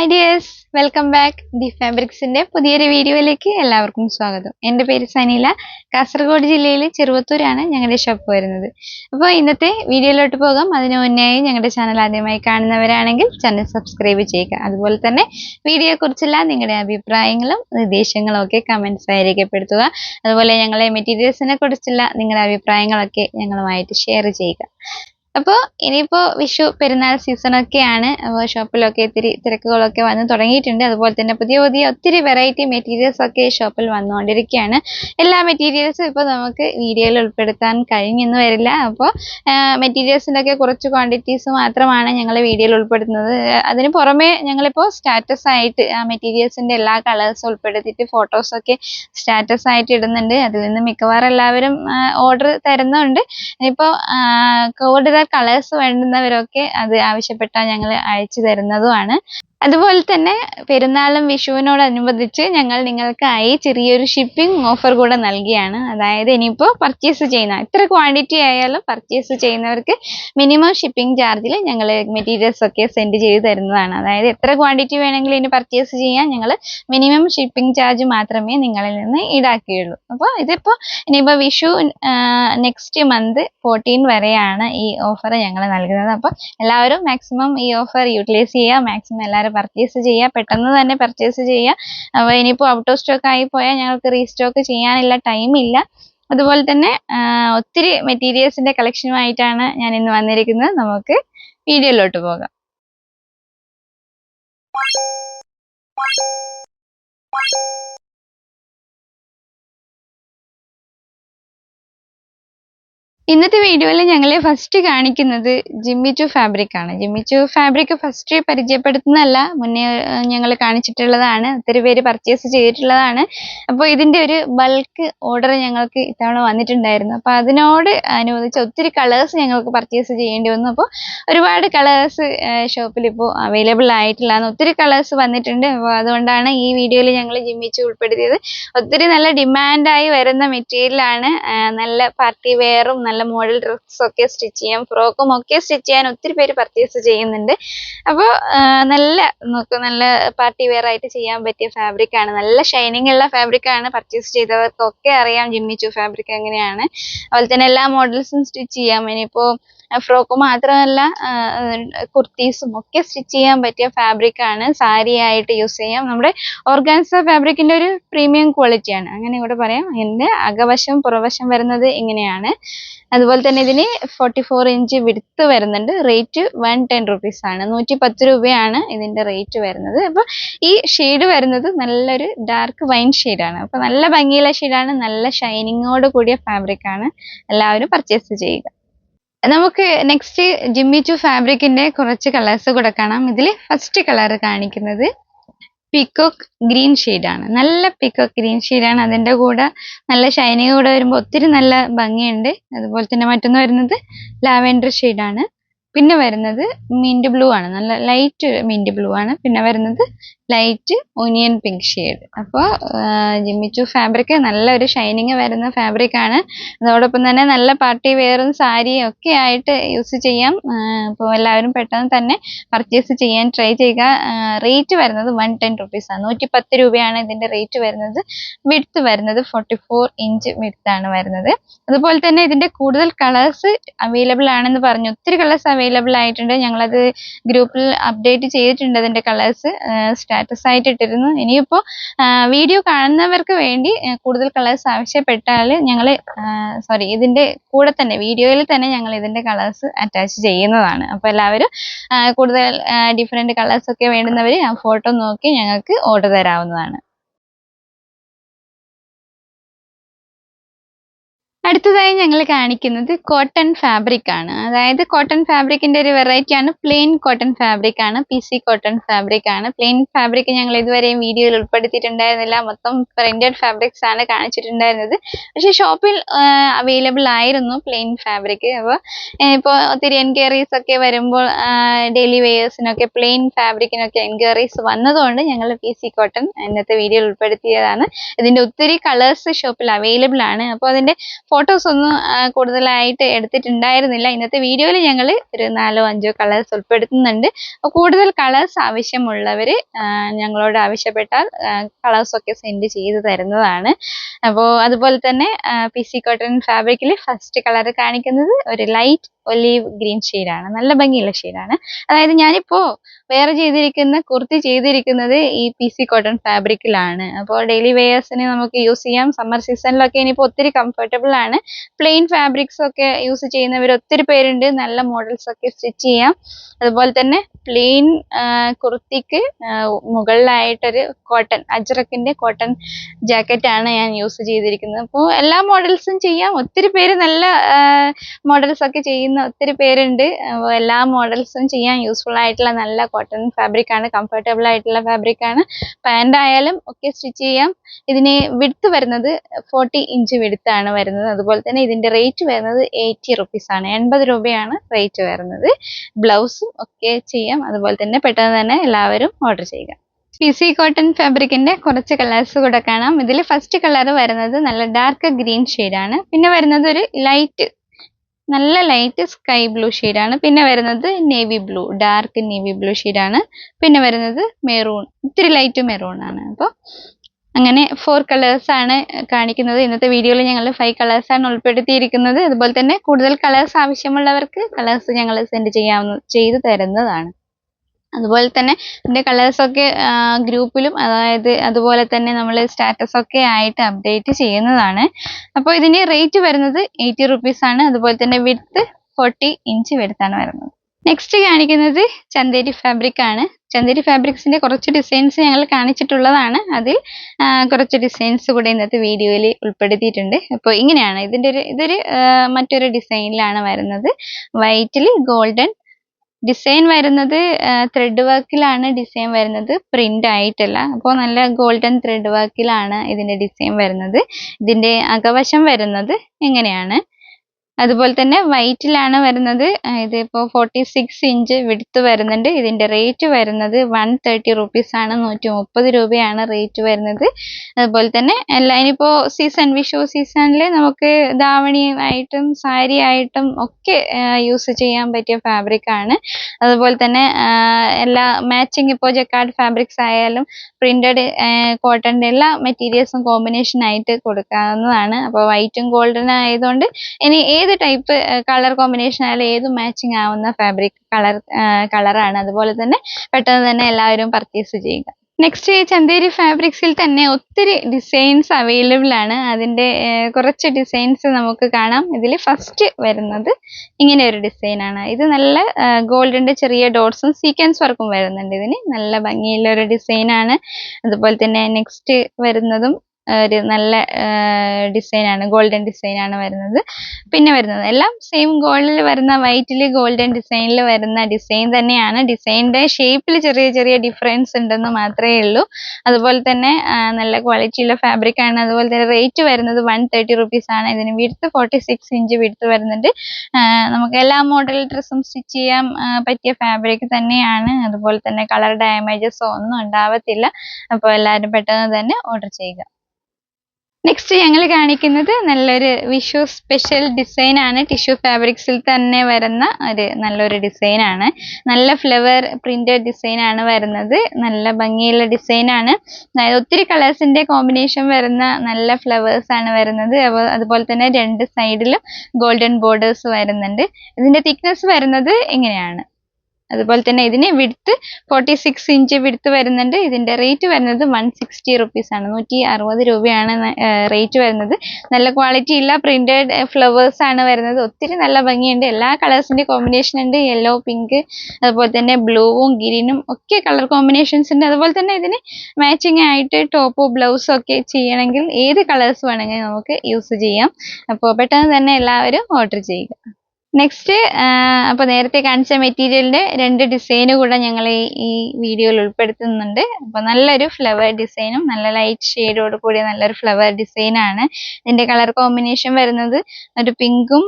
Hi dears welcome back the ഫാബ്രിക്സിന്റെ പുതിയൊരു വീഡിയോയിലേക്ക് എല്ലാവർക്കും സ്വാഗതം. എന്റെ പേര് സനീല. കാസർഗോഡ് ജില്ലയിൽ ചെറുവത്തൂരാണ് ഞങ്ങളുടെ ഷോപ്പ് വരുന്നത്. അപ്പോൾ ഇന്നത്തെ വീഡിയോയിലോട്ട് പോകാം. അതിനു മുന്നേ ഞങ്ങളുടെ ചാനൽ ആദ്യമായി കാണുന്നവരാണെങ്കിൽ ചാനൽ സബ്സ്ക്രൈബ് ചെയ്യുക. അതുപോലെ തന്നെ വീഡിയോയെക്കുറിച്ചുള്ള നിങ്ങളുടെ അഭിപ്രായങ്ങളും നിർദ്ദേശങ്ങളും ഒക്കെ കമൻസായി രേഖപ്പെടുത്തുക. അതുപോലെ ഞങ്ങളെ മെറ്റീരിയൽസിനെ കുറിച്ചുള്ള നിങ്ങളുടെ അഭിപ്രായങ്ങളൊക്കെ ഞങ്ങളുമായിട്ട് ഷെയർ ചെയ്യുക. അപ്പോൾ ഇനിയിപ്പോൾ വിഷു പെരുന്നാൾ സീസണൊക്കെയാണ്. അപ്പോൾ ഷോപ്പിലൊക്കെ ഇത്തിരി തിരക്കുകളൊക്കെ വന്ന് തുടങ്ങിയിട്ടുണ്ട്. അതുപോലെ തന്നെ പുതിയ പുതിയ ഒത്തിരി വെറൈറ്റി മെറ്റീരിയൽസ് ഒക്കെ ഷോപ്പിൽ വന്നുകൊണ്ടിരിക്കുകയാണ്. എല്ലാ മെറ്റീരിയൽസും ഇപ്പോൾ നമുക്ക് വീഡിയോയിൽ ഉൾപ്പെടുത്താൻ കഴിഞ്ഞെന്ന് വരില്ല. അപ്പോൾ മെറ്റീരിയൽസിന്റെയൊക്കെ കുറച്ച് ക്വാണ്ടിറ്റീസ് മാത്രമാണ് ഞങ്ങൾ വീഡിയോയിൽ ഉൾപ്പെടുത്തുന്നത്. അതിന് പുറമെ ഞങ്ങളിപ്പോൾ സ്റ്റാറ്റസ് ആയിട്ട് ആ മെറ്റീരിയൽസിന്റെ എല്ലാ കളേഴ്സും ഉൾപ്പെടുത്തിയിട്ട് ഫോട്ടോസൊക്കെ സ്റ്റാറ്റസ് ആയിട്ട് ഇടുന്നുണ്ട്. അതിൽ നിന്ന് മിക്കവാറും എല്ലാവരും ഓർഡർ തരുന്നുണ്ട്. ഇനിയിപ്പോൾ കൂടുതൽ കളേഴ്സ് വേണ്ടുന്നവരൊക്കെ അത് ആവശ്യപ്പെട്ടാൽ ഞങ്ങൾ അയച്ചു തരുന്നതുമാണ്. അതുപോലെ തന്നെ പെരുന്നാളും വിഷുവിനോടനുബന്ധിച്ച് ഞങ്ങൾ നിങ്ങൾക്കായി ചെറിയൊരു ഷിപ്പിംഗ് ഓഫർ കൂടെ നൽകിയാണ്. അതായത് ഇനിയിപ്പോൾ പർച്ചേസ് ചെയ്യുന്ന എത്ര ക്വാണ്ടിറ്റി ആയാലും പർച്ചേസ് ചെയ്യുന്നവർക്ക് മിനിമം ഷിപ്പിംഗ് ചാർജിൽ ഞങ്ങൾ മെറ്റീരിയൽസ് ഒക്കെ സെൻഡ് ചെയ്ത് തരുന്നതാണ്. അതായത് എത്ര ക്വാണ്ടിറ്റി വേണമെങ്കിലും ഇനി പർച്ചേസ് ചെയ്യാൻ ഞങ്ങൾ മിനിമം ഷിപ്പിംഗ് ചാർജ് മാത്രമേ നിങ്ങളിൽ നിന്ന് ഈടാക്കുകയുള്ളൂ. അപ്പോൾ ഇതിപ്പോൾ ഇനിയിപ്പോൾ വിഷു നെക്സ്റ്റ് മന്ത് ഫോർട്ടീൻ വരെയാണ് ഈ ഓഫർ ഞങ്ങൾ നൽകുന്നത്. അപ്പോൾ എല്ലാവരും മാക്സിമം ഈ ഓഫർ യൂട്ടിലൈസ് ചെയ്യുക മാക്സിമം എല്ലാവരും പർച്ചേസ് ചെയ്യുക പെട്ടെന്ന് തന്നെ പർച്ചേസ് ചെയ്യുക അപ്പോൾ ഇനിയിപ്പോൾ ഔട്ട് ഓഫ് സ്റ്റോക്ക് ആയി പോയാൽ ഞങ്ങൾക്ക് റീസ്റ്റോക്ക് ചെയ്യാനുള്ള ടൈം ഇല്ല. അതുപോലെ തന്നെ ഒത്തിരി മെറ്റീരിയൽസിന്റെ കളക്ഷനുമായിട്ടാണ് ഞാൻ ഇന്ന് വന്നിരിക്കുന്നത്. നമുക്ക് വീഡിയോയിലോട്ട് പോകാം. ഇന്നത്തെ വീഡിയോയിൽ ഞങ്ങൾ ഫസ്റ്റ് കാണിക്കുന്നത് ജിമ്മിച്ചു ഫാബ്രിക് ആണ്. ജിമ്മിച്ചു ഫാബ്രിക് ഫസ്റ്റ് പരിചയപ്പെടുത്തുന്നതല്ല മുന്നേ ഞങ്ങൾ കാണിച്ചിട്ടുള്ളതാണ് ഒത്തിരി പേര് പർച്ചേസ് ചെയ്തിട്ടുള്ളതാണ്. അപ്പോൾ ഇതിന്റെ ഒരു ബൾക്ക് ഓർഡർ ഞങ്ങൾക്ക് ഇത്തവണ വന്നിട്ടുണ്ടായിരുന്നു. അപ്പോൾ അതിനോട് അനുബന്ധിച്ച് ഒത്തിരി കളേഴ്സ് ഞങ്ങൾക്ക് പർച്ചേസ് ചെയ്യേണ്ടി വന്നു. അപ്പോൾ ഒരുപാട് കളേഴ്സ് ഷോപ്പിൽ ഇപ്പോൾ അവൈലബിൾ ആയിട്ടില്ല ഒത്തിരി കളേഴ്സ് വന്നിട്ടുണ്ട്. അപ്പോൾ അതുകൊണ്ടാണ് ഈ വീഡിയോയിൽ ഞങ്ങൾ ജിമ്മിച്ചു ഉൾപ്പെടുത്തിയത്. ഒത്തിരി നല്ല ഡിമാൻഡായി വരുന്ന മെറ്റീരിയലാണ് നല്ല പാർട്ടി വെയറും നല്ല മോഡൽ മോഡൽ ഒക്കെ സ്റ്റിച്ച് ചെയ്യാം ഫ്രോക്കും ഒക്കെ സ്റ്റിച്ച് ചെയ്യാൻ ഒത്തിരി പേര് പർച്ചേസ് ചെയ്യുന്നുണ്ട്. അപ്പോൾ നല്ല നമുക്ക് നല്ല പാർട്ടി വെയർ ആയിട്ട് ചെയ്യാൻ പറ്റിയ ഫാബ്രിക് ആണ്. നല്ല ഷൈനിങ് ഉള്ള ഫാബ്രിക് ആണ് പർച്ചേസ് ചെയ്തവർക്കൊക്കെ അറിയാം ജിമ്മിച്ചു ഫാബ്രിക് എങ്ങനെയാണ്. അതുപോലെ തന്നെ എല്ലാ മോഡൽസും സ്റ്റിച്ച് ചെയ്യാം. ഇനിയിപ്പോൾ ഫ്രോക്ക് മാത്രമല്ല കുർത്തീസും ഒക്കെ സ്റ്റിച്ച് ചെയ്യാൻ പറ്റിയ ഫാബ്രിക് ആണ് സാരി ആയിട്ട് യൂസ് ചെയ്യാം. നമ്മുടെ ഓർഗാൻസ ഫാബ്രിക്കിന്റെ ഒരു പ്രീമിയം ക്വാളിറ്റിയാണ് അങ്ങനെ ഇവിടെ പറയാം. ഇതിന്റെ അകവശം പുറവശം വരുന്നത് ഇങ്ങനെയാണ്. അതുപോലെ തന്നെ ഇതിന് ഫോർട്ടി ഫോർ ഇഞ്ച് വിടുത്ത് വരുന്നുണ്ട്. റേറ്റ് വൺ ടെൻ റുപ്പീസ് ആണ്. നൂറ്റി പത്ത് രൂപയാണ് ഇതിന്റെ റേറ്റ് വരുന്നത്. അപ്പോൾ ഈ ഷെയ്ഡ് വരുന്നത് നല്ലൊരു ഡാർക്ക് വൈൻ ഷെയ്ഡാണ് അപ്പോൾ നല്ല ഭംഗിയുള്ള ഷെയ്ഡാണ് നല്ല ഷൈനിങ്ങോട് കൂടിയ ഫാബ്രിക് ആണ്. എല്ലാവരും പർച്ചേസ് ചെയ്യുക. നമുക്ക് നെക്സ്റ്റ് ജിമ്മി ടു ഫാബ്രിക്കിന്റെ കുറച്ച് കളേഴ്സ് കൂടെ കാണാം. ഇതിൽ ഫസ്റ്റ് കളർ കാണിക്കുന്നത് പിക്കോക്ക് ഗ്രീൻ ആണ്. നല്ല പിക്കോക്ക് ഗ്രീൻ ആണ്. അതിന്റെ കൂടെ നല്ല ഷൈനിങ് കൂടെ വരുമ്പോൾ ഒത്തിരി നല്ല ഭംഗിയുണ്ട്. അതുപോലെ തന്നെ മറ്റൊന്ന് വരുന്നത് ലാവെൻഡർ ആണ്. പിന്നെ വരുന്നത് മിന്റ് ബ്ലൂ ആണ്. നല്ല ലൈറ്റ് മിന്റ് ബ്ലൂ ആണ്. പിന്നെ വരുന്നത് ലൈറ്റ് ഒനിയൻ പിങ്ക് ഷെയ്ഡ് അപ്പോൾ ജിമ്മിച്ചു ഫാബ്രിക് നല്ലൊരു ഷൈനിങ് വരുന്ന ഫാബ്രിക് ആണ്. അതോടൊപ്പം തന്നെ നല്ല പാർട്ടി വെയറും സാരിയും ഒക്കെ ആയിട്ട് യൂസ് ചെയ്യാം. അപ്പോൾ എല്ലാവരും പെട്ടെന്ന് തന്നെ പർച്ചേസ് ചെയ്യാൻ ട്രൈ ചെയ്യുക. റേറ്റ് വരുന്നത് വൺ ടെൻ റുപ്പീസാണ് നൂറ്റി പത്ത് രൂപയാണ് ഇതിന്റെ റേറ്റ് വരുന്നത്. വിഡ്ത്ത് വരുന്നത് ഫോർട്ടി ഫോർ ഇഞ്ച് ആണ് വരുന്നത്. അതുപോലെ തന്നെ ഇതിന്റെ കൂടുതൽ കളേഴ്സ് അവൈലബിൾ ആണെന്ന് പറഞ്ഞു. ഒത്തിരി കളേഴ്സ് അവൈലബിൾ ആയിട്ടുണ്ട്. ഞങ്ങളത് ഗ്രൂപ്പിൽ അപ്ഡേറ്റ് ചെയ്തിട്ടുണ്ട് അതിന്റെ കളേഴ്സ് സ്റ്റാറ്റസ് ആയിട്ട് ഇട്ടിരുന്നു ഇനിയിപ്പോൾ വീഡിയോ കാണുന്നവർക്ക് വേണ്ടി കൂടുതൽ കളേഴ്സ് ആവശ്യപ്പെട്ടാൽ ഞങ്ങൾ സോറി ഇതിന്റെ കൂടെ തന്നെ വീഡിയോയിൽ തന്നെ ഞങ്ങൾ ഇതിന്റെ കളേഴ്സ് അറ്റാച്ച് ചെയ്യുന്നതാണ്. അപ്പോൾ എല്ലാവരും കൂടുതൽ ഡിഫറെന്റ് കളേഴ്സ് ഒക്കെ വേണ്ടുന്നവർ ആ ഫോട്ടോ നോക്കി ഞങ്ങൾക്ക് ഓർഡർ തരാവുന്നതാണ്. അടുത്തതായി ഞങ്ങൾ കാണിക്കുന്നത് കോട്ടൺ ഫാബ്രിക് ആണ്. അതായത് കോട്ടൺ ഫാബ്രിക്കിന്റെ ഒരു വെറൈറ്റി ആണ്. പ്ലെയിൻ കോട്ടൺ ഫാബ്രിക് ആണ്. പി സി കോട്ടൺ ഫാബ്രിക് ആണ്. പ്ലെയിൻ ഫാബ്രിക് ഞങ്ങൾ ഇതുവരെയും വീഡിയോയിൽ ഉൾപ്പെടുത്തിയിട്ടുണ്ടായിരുന്നില്ല. മൊത്തം പ്രിന്റഡ് ഫാബ്രിക്സ് ആണ് കാണിച്ചിട്ടുണ്ടായിരുന്നത്. പക്ഷേ ഷോപ്പിൽ അവൈലബിൾ ആയിരുന്നു പ്ലെയിൻ ഫാബ്രിക് അപ്പോൾ ഇപ്പോൾ ഒത്തിരി എൻക്വയറീസ് ഒക്കെ വരുമ്പോൾ ഡെയിലി വെയേഴ്സിനൊക്കെ പ്ലെയിൻ ഫാബ്രിക്കിനൊക്കെ എൻക്വയറീസ് വന്നതുകൊണ്ട് ഞങ്ങൾ പി സി കോട്ടൺ ഇന്നത്തെ വീഡിയോയിൽ ഉൾപ്പെടുത്തിയതാണ്. ഇതിന്റെ ഒത്തിരി കളേഴ്സ് ഷോപ്പിൽ അവൈലബിൾ ആണ്. അപ്പോൾ അതിന്റെ ഫോട്ടോസ് ഒന്നും കൂടുതലായിട്ട് എടുത്തിട്ടുണ്ടായിരുന്നില്ല. ഇന്നത്തെ വീഡിയോയിൽ ഞങ്ങൾ ഒരു നാലോ അഞ്ചോ കളേഴ്സ് ഉൾപ്പെടുത്തുന്നുണ്ട്. അപ്പോൾ കൂടുതൽ കളേഴ്സ് ആവശ്യമുള്ളവർ ഞങ്ങളോട് ആവശ്യപ്പെട്ടാൽ കളേഴ്സ് ഒക്കെ സെൻഡ് ചെയ്ത് തരുന്നതാണ്. അപ്പോൾ അതുപോലെ തന്നെ പി സി കോട്ടൺ ഫാബ്രിക്കിൽ ഫസ്റ്റ് കളർ കാണിക്കുന്നത് ഒരു ലൈറ്റ് ഒലീവ് ഗ്രീൻ ഷെയ്ഡാണ്. നല്ല ഭംഗിയുള്ള ഷെയ്ഡാണ്. അതായത് ഞാനിപ്പോൾ വേറെ ചെയ്തിരിക്കുന്ന കുർത്തി ചെയ്തിരിക്കുന്നത് ഈ പി സി കോട്ടൺ ഫാബ്രിക്കിലാണ് അപ്പോൾ ഡെയിലി വെയേഴ്സിന് നമുക്ക് യൂസ് ചെയ്യാം. സമ്മർ സീസണിലൊക്കെ ഇനിയിപ്പോൾ ഒത്തിരി കംഫർട്ടബിൾ ആണ്. പ്ലെയിൻ ഫാബ്രിക്സ് ഒക്കെ യൂസ് ചെയ്യുന്നവർ ഒത്തിരി പേരുണ്ട്. നല്ല മോഡൽസ് ഒക്കെ സ്റ്റിച്ച് ചെയ്യാം. അതുപോലെ തന്നെ പ്ലെയിൻ കുർത്തിക്ക് മുകളിലായിട്ടൊരു കോട്ടൺ അജ്രക്കിന്റെ കോട്ടൺ ജാക്കറ്റ് ആണ് ഞാൻ യൂസ് ചെയ്തിരിക്കുന്നത്. അപ്പോൾ എല്ലാ മോഡൽസും ചെയ്യാം. ഒത്തിരി പേര് നല്ല മോഡൽസ് ഒക്കെ ചെയ്യുന്ന ഒത്തിരി പേരുണ്ട്. എല്ലാ മോഡൽസും ചെയ്യാൻ യൂസ്ഫുൾ ആയിട്ടുള്ള നല്ല കോട്ടൺ ഫാബ്രിക് ആണ് കംഫർട്ടബിൾ ആയിട്ടുള്ള ഫാബ്രിക് ആണ്. പാന്റ് ആയാലും ഒക്കെ സ്റ്റിച്ച് ചെയ്യാം. ഇതിന് വിടുത്ത് വരുന്നത് ഫോർട്ടി ഇഞ്ച് വിടുത്താണ് വരുന്നത്. അതുപോലെ തന്നെ ഇതിന്റെ റേറ്റ് വരുന്നത് എയ്റ്റി റുപ്പീസ് ആണ്. എൺപത് രൂപയാണ് റേറ്റ് വരുന്നത്. ബ്ലൗസും ഒക്കെ ചെയ്യാം. അതുപോലെ തന്നെ പെട്ടെന്ന് തന്നെ എല്ലാവരും ഓർഡർ ചെയ്യുക. പി സി കോട്ടൺ ഫാബ്രിക്കിന്റെ കുറച്ച് കളേഴ്സ് കൂടെ കാണാം. ഇതിൽ ഫസ്റ്റ് കളർ വരുന്നത് നല്ല ഡാർക്ക് ഗ്രീൻ ആണ്. പിന്നെ വരുന്നത് ഒരു ലൈറ്റ് നല്ല ലൈറ്റ് സ്കൈ ബ്ലൂ ആണ്. പിന്നെ വരുന്നത് navy blue dark navy blue ആണ്. പിന്നെ വരുന്നത് മെറൂൺ ഇത്തിരി ലൈറ്റ് മെറൂൺ ആണ്. അപ്പോൾ അങ്ങനെ ഫോർ ആണ് കാണിക്കുന്നത്. ഇന്നത്തെ വീഡിയോയിൽ ഞങ്ങൾ ഫൈവ് കളേഴ്സ് ആണ് ഉൾപ്പെടുത്തിയിരിക്കുന്നത്. അതുപോലെ തന്നെ കൂടുതൽ കളേഴ്സ് ആവശ്യമുള്ളവർക്ക് കളേഴ്സ് ഞങ്ങൾ സെൻഡ് ചെയ്യാവുന്ന ചെയ്തു തരുന്നതാണ്. അതുപോലെ തന്നെ എന്റെ കളേഴ്സ് ഒക്കെ ഗ്രൂപ്പിലും അതായത് അതുപോലെ തന്നെ നമ്മൾ സ്റ്റാറ്റസ് ഒക്കെ ആയിട്ട് അപ്ഡേറ്റ് ചെയ്യുന്നതാണ്. അപ്പോൾ ഇതിന്റെ റേറ്റ് വരുന്നത് എയ്റ്റി റുപ്പീസ് ആണ്. അതുപോലെ തന്നെ വിത്ത് ഫോർട്ടി ഇഞ്ച് വിടുത്താണ് വരുന്നത്. നെക്സ്റ്റ് കാണിക്കുന്നത് ചന്തേരി ഫാബ്രിക് ആണ്. ചന്തേരി ഫാബ്രിക്സിന്റെ കുറച്ച് ഡിസൈൻസ് ഞങ്ങൾ കാണിച്ചിട്ടുള്ളതാണ്. അതിൽ കുറച്ച് ഡിസൈൻസ് കൂടെ ഇന്നത്തെ വീഡിയോയിൽ ഉൾപ്പെടുത്തിയിട്ടുണ്ട്. അപ്പോൾ ഇങ്ങനെയാണ്. ഇതിന്റെ ഒരു ഇതൊരു മറ്റൊരു ഡിസൈനിലാണ് വരുന്നത്. വൈറ്റിൽ ഗോൾഡൻ ഡിസൈൻ വരുന്നത് ത്രെഡ് വർക്കിലാണ് ഡിസൈൻ വരുന്നത്. പ്രിന്റ് ആയിട്ടല്ല. അപ്പോൾ നല്ല ഗോൾഡൻ ത്രെഡ് വർക്കിലാണ് ഇതിന്റെ ഡിസൈൻ വരുന്നത്. ഇതിന്റെ അകവശം വരുന്നത് ഇങ്ങനെയാണ് അതുപോലെ തന്നെ വൈറ്റിലാണ് വരുന്നത്. ഇതിപ്പോൾ ഫോർട്ടി സിക്സ് ഇഞ്ച് വിടുത്ത് വരുന്നുണ്ട്. ഇതിന്റെ റേറ്റ് വരുന്നത് വൺ തേർട്ടി റുപ്പീസ് ആണ്. നൂറ്റി മുപ്പത് രൂപയാണ് റേറ്റ് വരുന്നത്. അതുപോലെ തന്നെ എല്ലാ ഇനിയിപ്പോൾ സീസൺ വിഷു സീസണിൽ നമുക്ക് ദാവണിയായിട്ടും സാരി ആയിട്ടും ഒക്കെ യൂസ് ചെയ്യാൻ പറ്റിയ ഫാബ്രിക് ആണ്. അതുപോലെ തന്നെ എല്ലാ മാച്ചിങ് ഇപ്പോൾ ജക്കാർഡ് ഫാബ്രിക്സ് ആയാലും പ്രിന്റഡ് കോട്ടന്റെ എല്ലാ മെറ്റീരിയൽസും കോമ്പിനേഷൻ ആയിട്ട് കൊടുക്കാവുന്നതാണ്. അപ്പോൾ വൈറ്റും ഗോൾഡൻ ആയതുകൊണ്ട് ഇനി ഏത് ടൈപ്പ് കളർ കോമ്പിനേഷൻ ആയാലും ഏത് മാച്ചിങ് ആവുന്ന ഫാബ്രിക് കളർ കളറാണ് അതുപോലെ തന്നെ പെട്ടെന്ന് തന്നെ എല്ലാവരും പർച്ചേസ് ചെയ്യുക. നെക്സ്റ്റ് ചന്തേരി ഫാബ്രിക്സിൽ തന്നെ ഒത്തിരി ഡിസൈൻസ് അവൈലബിൾ ആണ്. അതിന്റെ കുറച്ച് ഡിസൈൻസ് നമുക്ക് കാണാം. ഇതിൽ ഫസ്റ്റ് വരുന്നത് ഇങ്ങനെ ഒരു ഡിസൈൻ ആണ്. ഇത് നല്ല ഗോൾഡിന്റെ ചെറിയ ഡോട്ട്സും സീക്വൻസ് വർക്കും വരുന്നുണ്ട് ഇതിന്. നല്ല ഭംഗിയുള്ള ഒരു ഡിസൈൻ ആണ്. അതുപോലെ തന്നെ നെക്സ്റ്റ് വരുന്നതും ഒരു നല്ല ഡിസൈൻ ആണ് ഗോൾഡൻ ഡിസൈൻ ആണ് വരുന്നത്. പിന്നെ വരുന്നത് എല്ലാം സെയിം ഗോൾഡിൽ വരുന്ന വൈറ്റിൽ ഗോൾഡൻ ഡിസൈനിൽ വരുന്ന ഡിസൈൻ തന്നെയാണ്. ഡിസൈനിന്റെ ഷേപ്പിൽ ചെറിയ ചെറിയ ഡിഫറൻസ് ഉണ്ടെന്ന് മാത്രമേ ഉള്ളൂ. അതുപോലെ തന്നെ നല്ല ക്വാളിറ്റിയുള്ള ഫാബ്രിക് ആണ്. അതുപോലെ തന്നെ റേറ്റ് വരുന്നത് വൺ തേർട്ടി റുപ്പീസ് ആണ്. ഇതിന് വിടുത്ത് ഫോർട്ടി സിക്സ് ഇഞ്ച് വിടുത്ത് വരുന്നുണ്ട് നമുക്ക് എല്ലാ മോഡൽ ഡ്രസ്സും സ്റ്റിച്ച് ചെയ്യാൻ പറ്റിയ ഫാബ്രിക് തന്നെയാണ്. അതുപോലെ തന്നെ കളർ ഡാമേജസോ ഒന്നും ഉണ്ടാവത്തില്ല. അപ്പോൾ എല്ലാവരും പെട്ടെന്ന് തന്നെ ഓർഡർ ചെയ്യുക. നെക്സ്റ്റ് ഞങ്ങൾ കാണിക്കുന്നത് നല്ലൊരു വിഷു സ്പെഷ്യൽ ഡിസൈൻ ആണ്. ടിഷ്യൂ ഫാബ്രിക്സിൽ തന്നെ വരുന്ന ഒരു നല്ലൊരു ഡിസൈൻ ആണ്. നല്ല ഫ്ലവർ പ്രിന്റഡ് ഡിസൈൻ ആണ് വരുന്നത്. നല്ല ഭംഗിയുള്ള ഡിസൈൻ ആണ്. അതായത് ഒത്തിരി കളേഴ്സിന്റെ കോമ്പിനേഷൻ വരുന്ന നല്ല ഫ്ലവേഴ്സ് ആണ് വരുന്നത്. അതുപോലെ തന്നെ രണ്ട് സൈഡിലും ഗോൾഡൻ ബോർഡേഴ്സ് വരുന്നുണ്ട്. ഇതിന്റെ തിക്നെസ് വരുന്നത് ഇങ്ങനെയാണ് അതുപോലെ തന്നെ ഇതിന് വിടുത്ത് ഫോർട്ടി സിക്സ് ഇഞ്ച് വിടുത്ത് വരുന്നുണ്ട്. ഇതിന്റെ റേറ്റ് വരുന്നത് വൺ സിക്സ്റ്റി റുപ്പീസ് ആണ്. നൂറ്റി അറുപത് രൂപയാണ് റേറ്റ് വരുന്നത്. നല്ല ക്വാളിറ്റി ഉള്ള പ്രിന്റഡ് ഫ്ലവേഴ്സ് ആണ് വരുന്നത്. ഒത്തിരി നല്ല ഭംഗിയുണ്ട്. എല്ലാ കളേഴ്സിന്റെ കോമ്പിനേഷൻ ഉണ്ട്. യെല്ലോ പിങ്ക് അതുപോലെ തന്നെ ബ്ലൂവും ഗ്രീനും ഒക്കെ കളർ കോമ്പിനേഷൻസ് ഉണ്ട്. അതുപോലെ തന്നെ ഇതിന് മാച്ചിങ് ആയിട്ട് ടോപ്പോ ബ്ലൗസും ഒക്കെ ചെയ്യണമെങ്കിൽ ഏത് കളേഴ്സ് വേണമെങ്കിലും നമുക്ക് യൂസ് ചെയ്യാം. അപ്പോൾ പെട്ടെന്ന് തന്നെ എല്ലാവരും ഓർഡർ ചെയ്യുക. നെക്സ്റ്റ് അപ്പോൾ നേരത്തെ കാണിച്ച മെറ്റീരിയലിന്റെ രണ്ട് ഡിസൈന് കൂടെ ഞങ്ങൾ ഈ വീഡിയോയിൽ ഉൾപ്പെടുത്തുന്നുണ്ട്. അപ്പോൾ നല്ലൊരു ഫ്ലവർ ഡിസൈനും നല്ല ലൈറ്റ് ഷെയ്ഡോട് കൂടിയ നല്ലൊരു ഫ്ലവർ ഡിസൈനാണ് ഇതിന്റെ കളർ കോമ്പിനേഷൻ വരുന്നത്. ഒരു പിങ്കും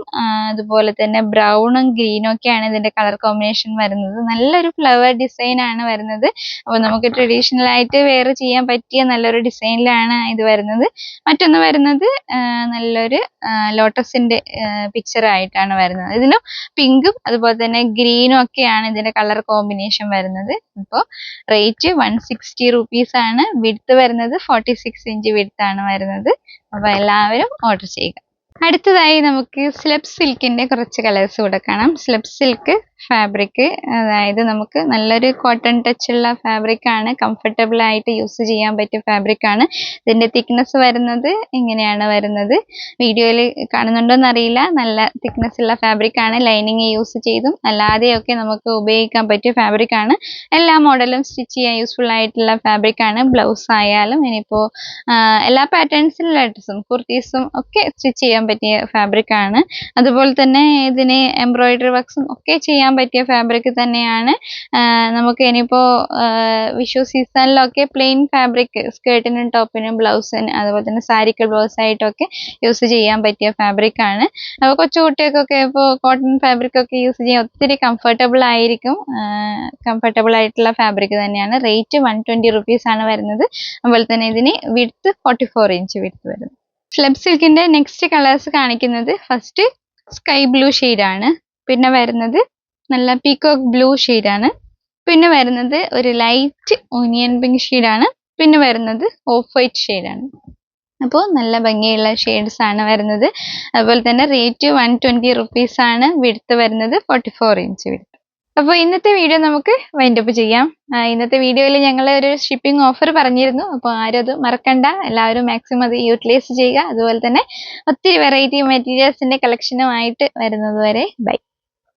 അതുപോലെ തന്നെ ബ്രൗണും ഗ്രീനും ഒക്കെയാണ് ഇതിന്റെ കളർ കോമ്പിനേഷൻ വരുന്നത്. നല്ലൊരു ഫ്ലവർ ഡിസൈനാണ് വരുന്നത്. അപ്പോൾ നമുക്ക് ട്രഡീഷണൽ ആയിട്ട് വെയർ ചെയ്യാൻ പറ്റിയ നല്ലൊരു ഡിസൈനിലാണ് ഇത് വരുന്നത്. മറ്റൊന്ന് വരുന്നത് നല്ലൊരു ലോട്ടസിന്റെ പിക്ചർ ആയിട്ടാണ് ഇതിലും പിങ്കും അതുപോലെ തന്നെ ഗ്രീനും ഒക്കെയാണ് ഇതിന്റെ കളർ കോമ്പിനേഷൻ വരുന്നത്. ഇപ്പോൾ റേറ്റ് വൺ സിക്സ്റ്റി റുപ്പീസ് ആണ്. വിടുത്ത് വരുന്നത് ഫോർട്ടി സിക്സ് ഇഞ്ച് വിടുത്താണ് വരുന്നത്. അപ്പോൾ എല്ലാവരും ഓർഡർ ചെയ്യുക. അടുത്തതായി നമുക്ക് സ്ലെബ് സിൽക്കിന്റെ കുറച്ച് കളേഴ്സ് കൂടെ കാണാം സിൽക്ക് ഫാബ്രിക് അതായത് നമുക്ക് നല്ലൊരു കോട്ടൺ ടച്ച് ഉള്ള ഫാബ്രിക് ആണ്. കംഫർട്ടബിൾ ആയിട്ട് യൂസ് ചെയ്യാൻ പറ്റിയ ഫാബ്രിക് ആണ്. ഇതിന്റെ തിക്നെസ് വരുന്നത് ഇങ്ങനെയാണ് വരുന്നത്. വീഡിയോയിൽ കാണുന്നുണ്ടോന്ന് അറിയില്ല. നല്ല തിക്നെസ് ഉള്ള ഫാബ്രിക് ആണ്. ലൈനിങ് യൂസ് ചെയ്തും അല്ലാതെയൊക്കെ നമുക്ക് ഉപയോഗിക്കാൻ പറ്റിയ ഫാബ്രിക് ആണ്. എല്ലാ മോഡലും സ്റ്റിച്ച് ചെയ്യാൻ യൂസ്ഫുൾ ആയിട്ടുള്ള ഫാബ്രിക് ആണ്. ബ്ലൗസ് ആയാലും ഇനിയിപ്പോൾ എല്ലാ പാറ്റേൺസിലുള്ള ഡ്രസ്സും കുർത്തീസും ഒക്കെ സ്റ്റിച്ച് ചെയ്യാൻ പറ്റിയ ഫാബ്രിക് ആണ്. അതുപോലെ തന്നെ ഇതിന് എംബ്രോയിഡറി വർക്ക്സും ഒക്കെ ചെയ്യാൻ പറ്റിയ ഫാബ്രിക് തന്നെയാണ്. നമുക്ക് ഇനിയിപ്പോൾ വിഷു സീസണിലൊക്കെ പ്ലെയിൻ ഫാബ്രിക് സ്കേർട്ടിനും ടോപ്പിനും ബ്ലൗസിന് അതുപോലെ തന്നെ സാരിക്ക് ബ്ലൗസ് ആയിട്ടൊക്കെ യൂസ് ചെയ്യാൻ പറ്റിയ ഫാബ്രിക് ആണ്. അപ്പോൾ കൊച്ചു കുട്ടികൾക്കൊക്കെ ഇപ്പോൾ കോട്ടൺ ഫാബ്രിക് ഒക്കെ യൂസ് ചെയ്യാൻ ഒത്തിരി കംഫർട്ടബിൾ ആയിരിക്കും. കംഫർട്ടബിൾ ആയിട്ടുള്ള ഫാബ്രിക് തന്നെയാണ്. റേറ്റ് വൺ ട്വന്റി റുപ്പീസ് ആണ് വരുന്നത്. അതുപോലെ തന്നെ ഇതിന് width forty four inch width വരുന്നത് സ്ലബ് സിൽക്കിന്റെ നെക്സ്റ്റ് കളേഴ്സ് കാണിക്കുന്നത് ഫസ്റ്റ് സ്കൈ ബ്ലൂ ആണ്. പിന്നെ വരുന്നത് നല്ല പീക്കോക്ക് ബ്ലൂ ആണ്. പിന്നെ വരുന്നത് ഒരു ലൈറ്റ് ഓനിയൻ പിങ്ക് ആണ്. പിന്നെ വരുന്നത് ഓഫ് വൈറ്റ് ആണ്. അപ്പോൾ നല്ല ഭംഗിയുള്ള ഷെയ്ഡ്സ് ആണ് വരുന്നത്. അതുപോലെ തന്നെ റേറ്റ് വൺ ട്വന്റി റുപ്പീസ് ആണ് വിടുത്ത് വരുന്നത് ഫോർട്ടി ഫോർ ഇഞ്ച് വിടുത്ത് അപ്പോൾ ഇന്നത്തെ വീഡിയോ നമുക്ക് വൈൻഡപ്പ് ചെയ്യാം. ഇന്നത്തെ വീഡിയോയിൽ ഞങ്ങൾ ഒരു ഷിപ്പിംഗ് ഓഫർ പറഞ്ഞിരുന്നു. അപ്പോൾ ആരും അത് മറക്കണ്ട. എല്ലാവരും മാക്സിമം അത് യൂട്ടിലൈസ് ചെയ്യുക. അതുപോലെ തന്നെ ഒത്തിരി വെറൈറ്റി മെറ്റീരിയൽസിന്റെ കളക്ഷനുമായിട്ട് വരുന്നത് വരെ ബൈ